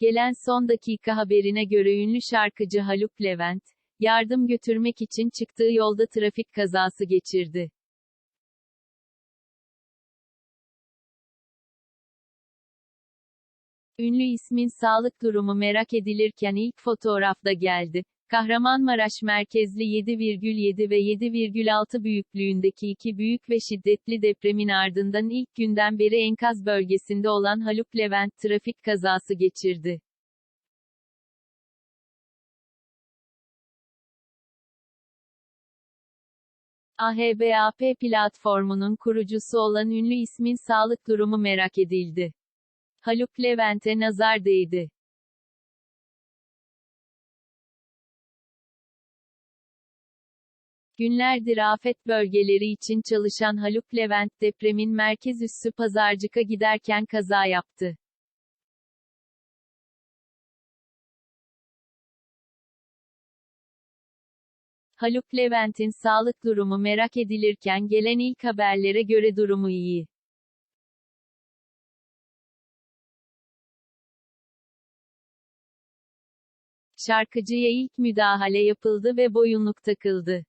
Gelen son dakika haberine göre ünlü şarkıcı Haluk Levent, yardım götürmek için çıktığı yolda trafik kazası geçirdi. Ünlü ismin sağlık durumu merak edilirken ilk fotoğrafta geldi. Kahramanmaraş merkezli 7,7 ve 7,6 büyüklüğündeki iki büyük ve şiddetli depremin ardından ilk günden beri enkaz bölgesinde olan Haluk Levent trafik kazası geçirdi. AHBAP platformunun kurucusu olan ünlü ismin sağlık durumu merak edildi. Haluk Levent'e nazar değdi. Günlerdir afet bölgeleri için çalışan Haluk Levent depremin merkez üssü Pazarcık'a giderken kaza yaptı. Haluk Levent'in sağlık durumu merak edilirken gelen ilk haberlere göre durumu iyi. Şarkıcıya ilk müdahale yapıldı ve boyunluk takıldı.